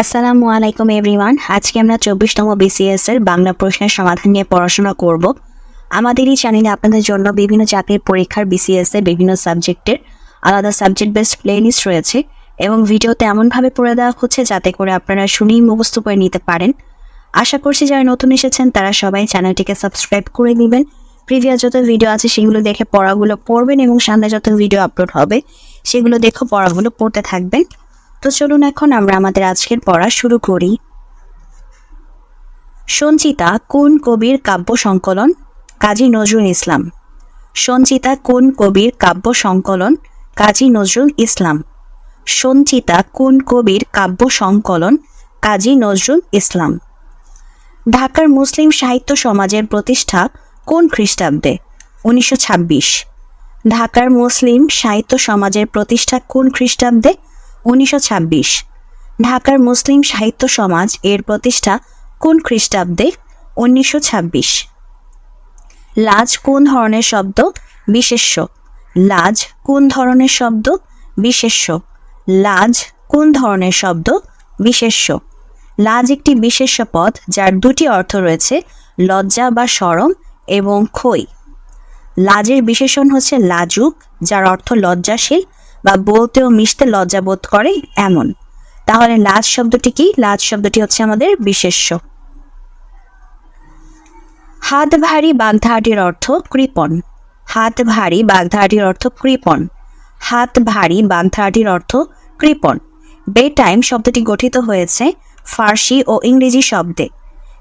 আসসালামু আলাইকুম এভরিওয়ান। আজকে আমরা চব্বিশতম বিসিএস এর বাংলা প্রশ্নের সমাধান নিয়ে পড়াশোনা করব। আমাদের এই চ্যানেলে আপনাদের জন্য বিভিন্ন চাকরির পরীক্ষার বিসিএস এর বিভিন্ন সাবজেক্টের আলাদা সাবজেক্ট বেসড প্লেলিস্ট রয়েছে এবং ভিডিওতে এমনভাবে পড়ে দেওয়া হচ্ছে যাতে করে আপনারা শুনেই মুখস্থ করে নিতে পারেন। আশা করছি যারা নতুন এসেছেন, তারা সবাই চ্যানেলটিকে সাবস্ক্রাইব করে নেবেন। প্রিভিয়াস যত ভিডিও আছে, সেগুলো দেখে পড়াগুলো পড়বেন এবং সামনে যত ভিডিও আপলোড হবে, সেগুলো দেখে পড়াগুলো পড়তে থাকবেন। তো চলুন এখন আমরা আমাদের আজকের পড়া শুরু করি। সঞ্চিতা কোন কবির কাব্য সংকলন? কাজী নজরুল ইসলাম। সঞ্চিতা কোন কবির কাব্য সংকলন? কাজী নজরুল ইসলাম। সঞ্চিতা কোন কবির কাব্য সংকলন? কাজী নজরুল ইসলাম। ঢাকার মুসলিম সাহিত্য সমাজের প্রতিষ্ঠা কোন খ্রিস্টাব্দে? উনিশশো ছাব্বিশ। ঢাকার মুসলিম সাহিত্য সমাজের প্রতিষ্ঠা কোন খ্রিস্টাব্দে? উনিশশো ছাব্বিশ। ঢাকার মুসলিম সাহিত্য সমাজ এর প্রতিষ্ঠা কোন খ্রিস্টাব্দে? উনিশশো ছাব্বিশ। লাজ কোন ধরনের শব্দ? বিশেষ্য। লাজ কোন ধরনের শব্দ? বিশেষ্য। লাজ কোন ধরনের শব্দ? বিশেষ্য। লাজ একটি বিশেষ্য পদ যার দুটি অর্থ রয়েছে লজ্জা বা সরম এবং খই লাজের বিশেষণ হচ্ছে লাজুক, যার অর্থ লজ্জাশীল বা বলতে ও মিশতে লজ্জা বোধ করে এমন। তাহলে লাজ শব্দটি কি? লাজ শব্দটি হচ্ছে আমাদের বিশেষ্য। হাত ভারী বাগধাটির অর্থ কৃপণ। হাত ভারী বাগধাটির অর্থ কৃপণ। হাত ভারী বাগধাটির অর্থ কৃপণ। বে টাইম শব্দটি গঠিত হয়েছে ফার্সি ও ইংরেজি শব্দে।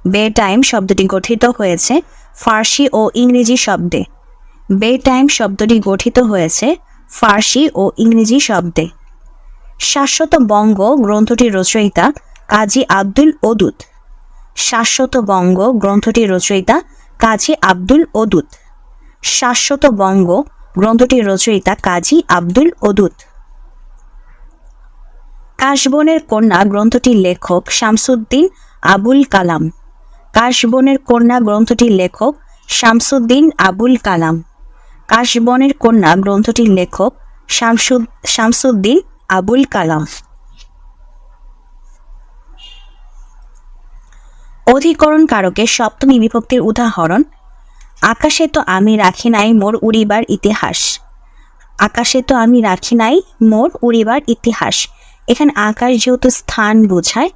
বে টাইম শব্দটি গঠিত হয়েছে ফার্সি ও ইংরেজি শব্দে। বে টাইম শব্দটি গঠিত হয়েছে ফার্সি ও ইংরেজি শব্দে। শাশ্বত বঙ্গ গ্রন্থটির রচয়িতা কাজী আব্দুল ওদুদ। শাশ্বত বঙ্গ গ্রন্থটির রচয়িতা কাজী আব্দুল ওদুদ। শাশ্বত বঙ্গ গ্রন্থটির রচয়িতা কাজী আব্দুল ওদুদ। কাশবনের কন্যা গ্রন্থটির লেখক শামসুদ্দিন আবুল কালাম। কাশবনের কন্যা গ্রন্থটির লেখক শামসুদ্দিন আবুল কালাম। কাশবনের কন্যা গ্রন্থটির লেখক শামসুদ শামসুদ্দিন আবুল কালাম। অধিকরণ কারকের সপ্তমী বিভক্তির উদাহরণ, আকাশে তো আমি রাখি নাই মোর উড়িবার ইতিহাস। আকাশে তো আমি রাখি নাই মোর উড়িবার ইতিহাস। এখানে আকাশ যেহেতু স্থান বোঝায়,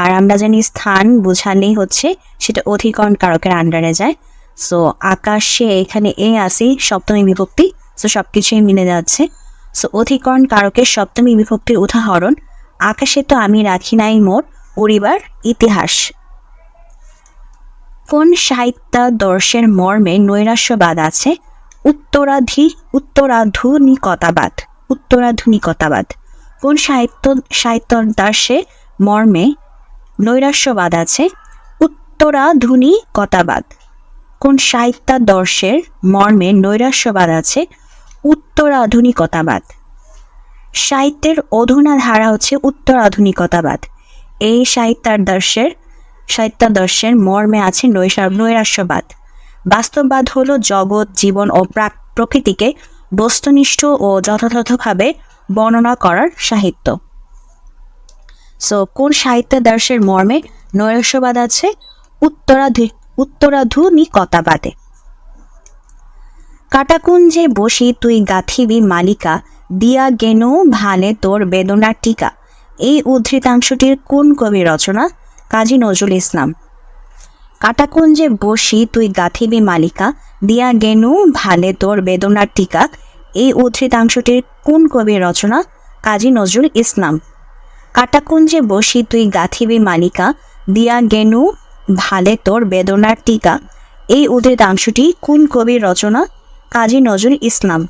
আর আমরা জানি স্থান বোঝালেই হচ্ছে সেটা অধিকরণ কারকের আন্ডারে যায়। সো আকাশে এখানে এ আসি সপ্তমী বিভক্তি। সো সব কিছুই মিলে যাচ্ছে। সো অধিকরণ কারকের সপ্তমী বিভক্তির উদাহরণ। আকাশে তো আমি রাখি নাই মোর পরিবার, ইতিহাস। কোন সাহিত্যাদর্শের মর্মে নৈরাশ্যবাদ আছে? উত্তরাধি, উত্তরাধুনিকতাবাদ উত্তরাধুনিকতাবাদ। কোন সাহিত্য সাহিত্যাদর্শে মর্মে নৈরাশ্যবাদ আছে? উত্তরাধুনিকতাবাদ। কোন সাহিত্যাদর্শের মর্মে নৈরাশ্যবাদ আছে, উত্তরাধুনিকতাবাদ। সাহিত্যের অধুনা ধারা হচ্ছে উত্তরাধুনিকতাবাদ। এই সাহিত্যাদর্শের সাহিত্যাদর্শের মর্মে আছে নৈশা, নৈরাশ্যবাদ। বাস্তববাদ হলো জগৎ, জীবন ও প্রাক প্রকৃতিকে বস্তুনিষ্ঠ ও যথাযথভাবে বর্ণনা করার সাহিত্য। সো কোন সাহিত্যাদর্শের মর্মে নৈরাশ্যবাদ আছে? উত্তরাধি উত্তরাধুনিকতাবাদে। কাটাকুঞ্জে বসি তুই গাথিবি মালিকা, দিয়া গেনু ভালে তোর বেদনার টিকা। এই উদ্ধৃতাংশটির কোন কবি রচনা? কাজী নজরুল ইসলাম। কাটাকুঞ্জে বসি তুই গাথিবি মালিকা, দিয়া গেনু ভালে তোর বেদনার টিকা। এই উদ্ধৃতাংশটির কোন কবির রচনা? কাজী নজরুল ইসলাম। কাটাকুঞ্জে বসি তুই গাথিবি মালিকা, দিয়া গেনু ভালে তোর বেদনার টিকা। এই উদ্ধৃতাংশটি কোন কবির রচনা? কাজী নজরুল ইসলাম।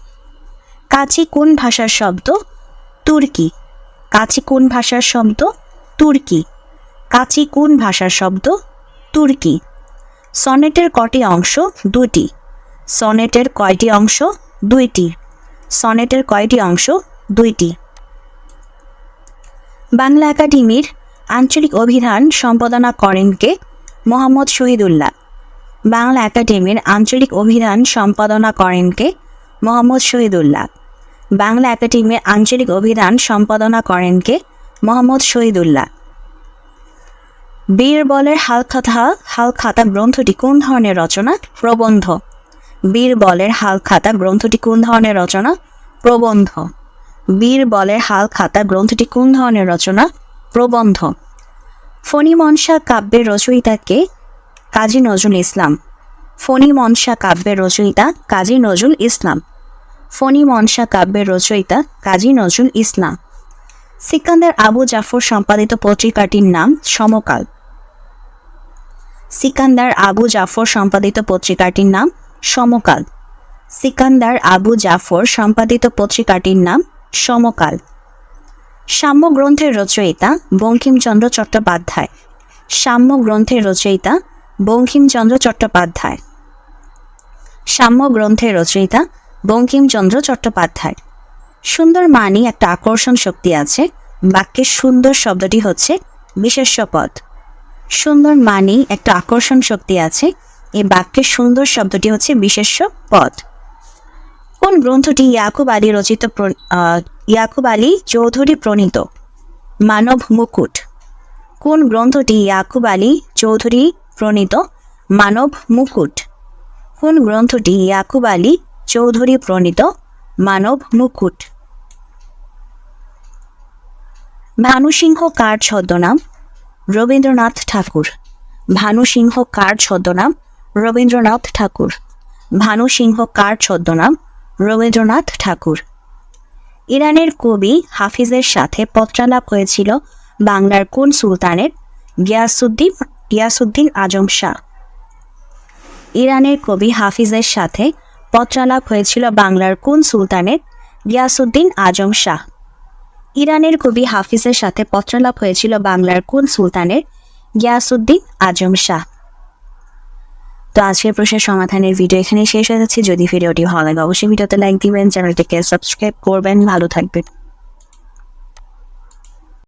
কাচি কোন ভাষার শব্দ? তুর্কি। কাচি কোন ভাষার শব্দ? তুর্কি। কাচি কোন ভাষার শব্দ? তুর্কি। সনেটের কটি অংশ দুটি সনেটের কয়টি অংশ দুইটি। সনেটের কয়টি অংশ দুইটি। বাংলা একাডেমির আঞ্চলিক অভিধান সম্পাদনা করেন কে মোহাম্মদ শহীদুল্লাহ। বাংলা একাডেমির আঞ্চলিক অভিধান সম্পাদনা করেন কে? মোহাম্মদ শহীদুল্লাহ। বাংলা একাডেমির আঞ্চলিক অভিধান সম্পাদনা করেন কে? মোহাম্মদ শহীদুল্লাহ। বীরবলের হালখাতা হালখাতা গ্রন্থটি কোন ধরনের রচনা? প্রবন্ধ। বীরবলের হালখাতা গ্রন্থটি কোন ধরনের রচনা? প্রবন্ধ। বীরবলের হালখাতা গ্রন্থটি কোন ধরনের রচনা? প্রবন্ধ। ফণিমনসা কাব্যের রচয়িতাকে কাজী নজরুল ইসলাম। ফণি মনসা কাব্যের রচয়িতা কাজী নজরুল ইসলাম। ফণি মনসা কাব্যের রচয়িতা কাজী নজরুল ইসলাম। সিকান্দার আবু জাফর সম্পাদিত পত্রিকাটির নাম সমকাল। সিকান্দার আবু জাফর সম্পাদিত পত্রিকাটির নাম সমকাল। সিকান্দার আবু জাফর সম্পাদিত পত্রিকাটির নাম সমকাল। সাম্য গ্রন্থের রচয়িতা বঙ্কিমচন্দ্র চট্টোপাধ্যায়। সাম্য গ্রন্থের রচয়িতা বঙ্কিমচন্দ্র চট্টোপাধ্যায়। সাম্য গ্রন্থের রচয়িতা বঙ্কিমচন্দ্র চট্টোপাধ্যায়। সুন্দর মানি একটা আকর্ষণ শক্তি আছে। বাক্যের সুন্দর শব্দটি হচ্ছে বিশেষ্য পদ। সুন্দর মানি একটা আকর্ষণ শক্তি আছে। এই বাক্যের সুন্দর শব্দটি হচ্ছে বিশেষ্য পদ। কোন গ্রন্থটি ইয়াকুব আলী রচিত ইয়াকুব আলী চৌধুরী প্রণীত? মানব মুকুট। কোন গ্রন্থটি ইয়াকুব আলী চৌধুরী প্রণীত? মানব মুকুট। কোন গ্রন্থটি ইয়াকুব আলী চৌধুরী প্রণীত? মানব মুকুট। ভানুসিংহ কার ছদ্মনাম? রবীন্দ্রনাথ ঠাকুর। ভানুসিংহ কার ছদ্মনাম? রবীন্দ্রনাথ ঠাকুর। ভানুসিংহ কার ছদ্মনাম? রবীন্দ্রনাথ ঠাকুর। ইরানের কবি হাফিজের সাথে পত্রালাপ হয়েছিল বাংলার কোন সুলতানের? গিয়াসুদ্দিন গিয়াসুদ্দিন আজম শাহ। ইরানের কবি হাফিজের সাথে পত্রালাপ হয়েছিল বাংলার কোন সুলতানের? গিয়াসুদ্দিন আজম শাহ। ইরানের কবি হাফিজের সাথে পত্রালাপ হয়েছিল বাংলার কোন সুলতানের? গিয়াসুদ্দিন আজম শাহ। তো আজকের প্রশ্নের সমাধানের ভিডিও এখানে শেষ হয়ে যাচ্ছে। যদি ভিডিওটি ভালো লাগে, অবশ্যই ভিডিওতে লাইক দিবেন, চ্যানেলটিকে সাবস্ক্রাইব করবেন। ভালো থাকবেন।